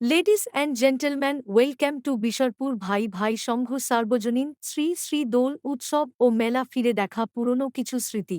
Ladies and gentleman welcome to Bishorpur ভাই ভাই সংঘ সার্বজনীন শ্রী শ্রী দোল উৎসব ও মেলা ফিরে দেখা পুরনো কিছু স্মৃতি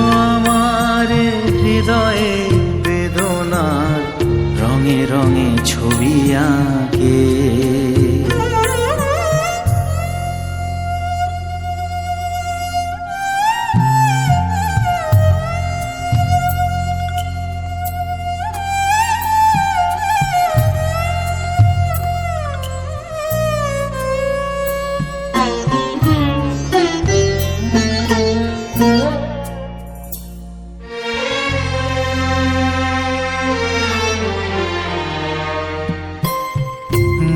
ছবি আঁকে।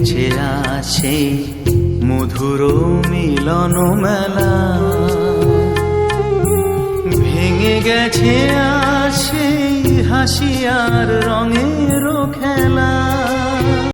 গেছে আসে মধুর মিলন মেলা। ভেঙে গেছে আসে হাসি আর রঙের খেলা।